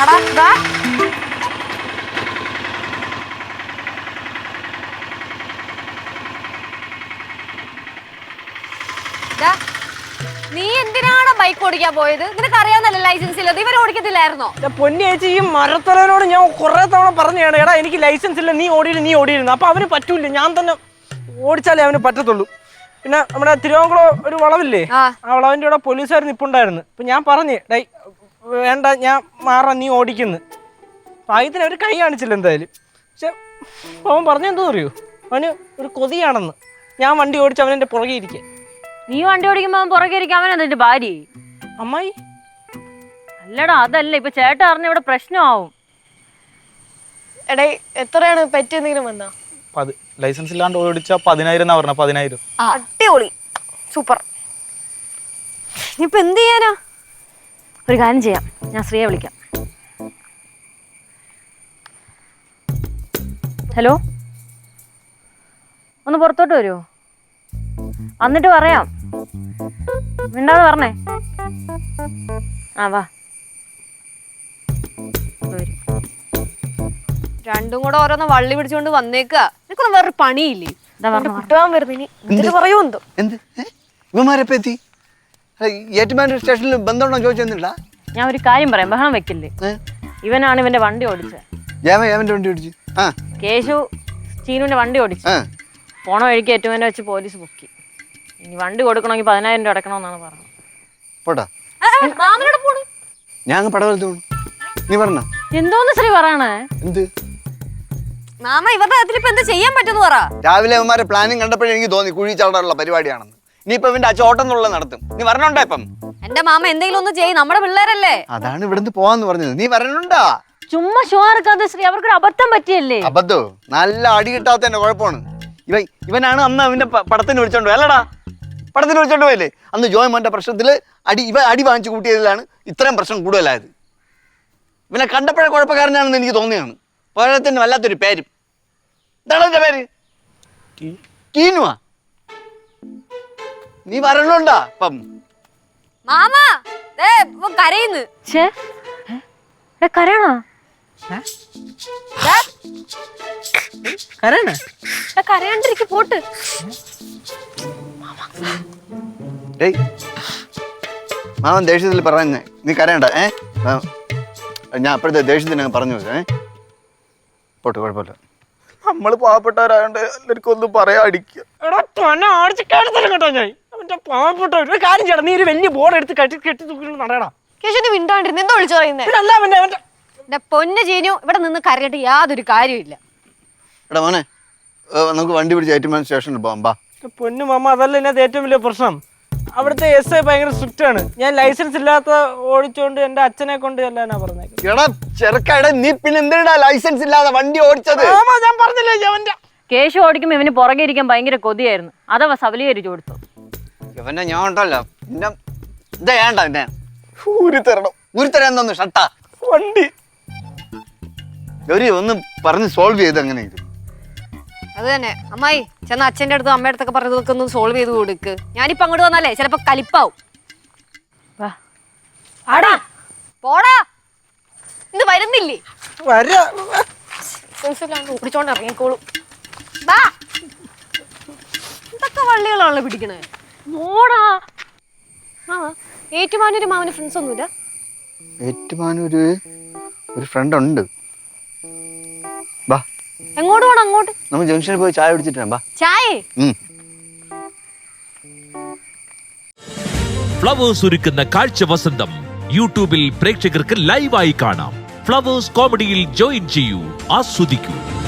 വാടാ ഇതാ നീ എന്തിനാണ് ബൈക്ക് ഓടിക്കാൻ പോയത്? നിനക്ക് അറിയാവുന്നല്ലേ ലൈസൻസ് ഇല്ലത് ഇവർ ഓടിക്കത്തില്ലായിരുന്നോ? എന്റെ പൊന്നി ചേച്ചി ഈ മരത്തലനോട് ഞാൻ കുറെ തവണ പറഞ്ഞാണ് എടാ എനിക്ക് ലൈസൻസ് ഇല്ല. നീ ഓടിയില്ല നീ ഓടിയിരുന്നു അപ്പൊ അവന് പറ്റൂല ഞാൻ തന്നെ ഓടിച്ചാലേ അവന് പറ്റത്തുള്ളൂ. പിന്നെ നമ്മുടെ തിരുവാങ്കുളം ഒരു വളവില്ലേ? ആ. ആ വളവിന്റെ ഇവിടെ പോലീസുകാർ നിപ്പുണ്ടായിരുന്നു. ഇപ്പൊ ഞാൻ പറഞ്ഞു ഡൈ വേണ്ട ഞാൻ മാറാൻ നീ ഓടിക്കുന്നു. ആയത്തിന് അവർ കൈ കാണിച്ചില്ല എന്തായാലും. പക്ഷെ അവൻ പറഞ്ഞെന്തോ അറിയോ? അവന് ഒരു കൊതിയാണെന്ന്. ഞാൻ വണ്ടി ഓടിച്ച് അവൻ എന്റെ പുറകെ ഇരിക്കുക നീ വണ്ടി ഓടിക്കുമ്പോ അവൻ പുറകെ ഇരിക്കും അവൻ നിന്റെ ഭാര്യ അമ്മായി? അല്ലടാ അതല്ല ഇപ്പൊ ചേട്ടൻ അറിഞ്ഞ ഇവിടെ പ്രശ്നമാവും. എടേ എത്രയാണ് പറ്റിയെന്തെങ്കിലും വന്നാ? പത് ലൈസൻസ് ഇല്ലാണ്ട് ഓടിച്ച പതിനായിരം എന്നാ പറഞ്ഞ പതിനായിരം. അടിപൊളി. സൂപ്പർ. ഇനിയിപ്പോ എന്ത് ചെയ്യാനാ? ഒരു കാര്യം ചെയ്യാം. ഞാൻ ശ്രീയെ വിളിക്കാം. ഹലോ? ഒന്ന് പുറത്തോട്ട് വരുമോ വന്നിട്ട് പറയാം. മിണ്ടാതെ പറഞ്ഞേ. ആ വാ. രണ്ടും കൂടെ ഓരോന്ന് വള്ളി പിടിച്ചുകൊണ്ട് വന്നേക്കാ. നിനക്കൊന്നും വേറൊരു പണിയില്ലേ? കിട്ടുവാൻ വരുന്നു ഇനി. പറയൂ എന്തോ? എന്ത്? ഏറ്റുമാനൂർ സ്റ്റേഷനിൽ ബന്ധമുണ്ടോ ചോദിച്ചെന്നില്ല ഞാൻ ഒരു കാര്യം പറയാം. ബഹളം വെക്കില്ലേ? ഇവനാണ് ഇവന്റെ വണ്ടി ഓടിച്ചത്. ജാമ ജാമന്റെ വണ്ടി ഓടിച്ചു. ആ. കേശു ചീനുവിന്റെ വണ്ടി ഓടിച്ചു. ആ. പോണ വഴിക്ക് ഏറ്റുമാനെ വെച്ച് പോലീസ് പൊക്കി. ഇനി വണ്ടി കൊടുക്കണമെങ്കിൽ പതിനായിരം രൂപ അടക്കണമെന്നാണ് പറഞ്ഞത്. പോട്ടാ ഞാൻ അങ്ങ് പടവലത്ത് പോണു. നീ പറഞ്ഞ? എന്തോന്ന് ശ്രീ പറയണേ? എന്ത്? മാമ ഇവരുടെ കാര്യത്തിൽ ഇപ്പൊ എന്താ ചെയ്യാൻ പറ്റുമെന്ന് പറ. രാവിലെ അവന്മാരെ പ്ലാനിങ് കണ്ടപ്പോഴേ എനിക്ക് തോന്നി കുഴി ചാടാനുള്ള പരിപാടിയാണെന്ന്. ഇനിയിപ്പോ ഇവന്റെ അച്ഛൻ ഓട്ടം എന്നുള്ളത് നടത്തും. നീ വരണുണ്ടോ ഇപ്പം? എന്റെ മാമ എന്തെങ്കിലും ഒന്ന് ചെയ്യും നമ്മുടെ പിള്ളേരല്ലേ? അതാണ് ഇവിടുന്ന് പോവാന്ന് പറഞ്ഞത്. നീ വരണുണ്ടോ? ചുമ്മാ ഷോ ശ്രീ അവർക്കൊരു അബദ്ധം പറ്റിയല്ലേ? അബദ്ധോ? നല്ല അടി കിട്ടാത്തതിന്റെ കുഴപ്പമാണ്. ഇവൻ ഇവനാണ് അന്ന് അവന്റെ പ- പടത്തിന് വിളിച്ചോണ്ട് പോയത്. അല്ലടാ പടത്തിന് വിളിച്ചോണ്ട് പോയല്ലേ? അന്ന് ജോയ് മോന്റെ പ്രശ്നത്തിൽ അടി ഇവ അടി വാങ്ങിച്ചു കൂട്ടിയതിലാണ് ഇത്രയും പ്രശ്നം കൂടുതലായത്. ഇവനെ കണ്ടപ്പോഴേ കുഴപ്പക്കാരനാണെന്ന് എനിക്ക് തോന്നിയാണ് പോരാത്തിന് വല്ലാത്തൊരു പേര്. എന്താണ് എന്റെ പേര്? ടീനുവാ നീ വരണുണ്ടാ? ഇപ്പം. മാമാ ദേ, ഇവൻ കരയുന്നു. ഛേ ഏ? കരയണോ? കരയണേ? ദേ കരയാണ്ടിരിക്ക് പോട്ട്. ഡേയ്. മാമൻ ദേഷ്യത്തിൽ പറഞ്ഞു നീ കരയണ്ട ഏ? ആ, ഞാൻ അപ്പോഴത്തെ ദേഷ്യത്തിന് പറഞ്ഞു വെച്ചേ പോട്ട് പോട്ടെ കുഴപ്പമില്ല. നമ്മൾ പാവപ്പെട്ടവരായോണ്ട് എല്ലാവർക്കും ഒന്നും പറയാ അടിക്കുക എടാ തന്നെ കേട്ടോ ഞാൻ. പാവപ്പെട്ട ഒരു കാര്യം ചേട്ടാ നീ ഒരു വലിയ ബോർഡ് എടുത്ത് കെട്ടി കെട്ടി തൂക്കിട്ട് നടടാ കേശു നീ മിണ്ടാണ്ടിരുന്നു എന്തോ വിളിച്ചു പറയുന്നത് ഇതല്ല അവന്റെ അവന്റെ എന്റെ പൊന്ന് ചീനു ഇവിടെ നിന്ന് കരഞ്ഞിട്ട് യാതൊരു കാര്യമില്ല എടാ മോനെ ഏ, നമുക്ക് വണ്ടി പിടിച്ച് ഏറ്റുമാൻ സ്റ്റേഷനിൽ പോകാം ബാ പൊന്നു മാമ അതല്ല എന്നത് ഏറ്റവും വലിയ പ്രശ്നം. അവിടുത്തെ എസ് ഐ ഭയങ്കര സ്ട്രിക്റ്റ് ആണ്. ഞാൻ ലൈസൻസ് ഇല്ലാത്ത ഓടിച്ചോണ്ട് എന്റെ അച്ഛനെ കൊണ്ട് ചെല്ലാനാ പറഞ്ഞേക്കുന്നത്. എടാ ചെറുക്കടെ നീ പിന്നെ എന്തിനാ ലൈസൻസ് ഇല്ലാതെ വണ്ടി ഓടിച്ചത്? മാമ ഞാൻ പറഞ്ഞില്ലേ അവന്റെ കേശു ഓടിക്കുമ്പോ ഇവന് പുറകെ ഇരിക്കാൻ ഭയങ്കര കൊതിയായിരുന്നു. അതവ സബലീകരിച്ചു കൊടുത്തു. ഇവനെ ഞാൻ ഉണ്ടല്ലോ. പിന്നെ ഇതാ വേണ്ട പിന്നെ ഊരി തരണം ഊരി തരാൻ ഷട്ടാ വണ്ടി. ഗൗരി ഒന്ന് പറഞ്ഞ് സോൾവ് ചെയ്ത് അങ്ങനെ ഇത്? അത് തന്നെ. അമ്മായി ചെന്ന അച്ഛന്റെ അടുത്തും അമ്മയുടെ അടുത്തൊക്കെ പറഞ്ഞതൊക്കെ ഒന്ന് സോൾവ് ചെയ്ത് കൊടുക്ക്. ഞാനിപ്പോ അങ്ങോട്ട് വന്നാലേ ചിലപ്പോ കലിപ്പാവും. വാ. ആടാ പോടാ. ഇത് വരുന്നില്ലേ? ഓടിച്ചോണ്ട് ഇറങ്ങിക്കോളും. ഇതൊക്കെ വള്ളികളാണല്ലോ പിടിക്കണേ? ഓടാ ആ ഏറ്റുമാനൂര് മാവന് ഫ്രണ്ട്സ് ഒന്നുമില്ല? ഏറ്റുമാനൂര് ഒരു ഫ്രണ്ട് ഉണ്ട്. ബാ. എങ്ങോട്ട് പോണം അങ്ങോട്ട്? നമ്മൾ ജംഗ്ഷനിൽ പോയി ചായ കുടിച്ചിട്ട് വരാം, ബാ. ചായേ? ഉം. ഫ്ലവേഴ്സ് ഒരുക്കുന്ന കാഴ്ച വസന്തം യൂട്യൂബിൽ പ്രേക്ഷകർക്ക് ലൈവായി കാണാം. ഫ്ലവേഴ്സ് കോമഡിയിൽ ജോയിൻ ചെയ്യൂ ആസ്വദിക്കൂ.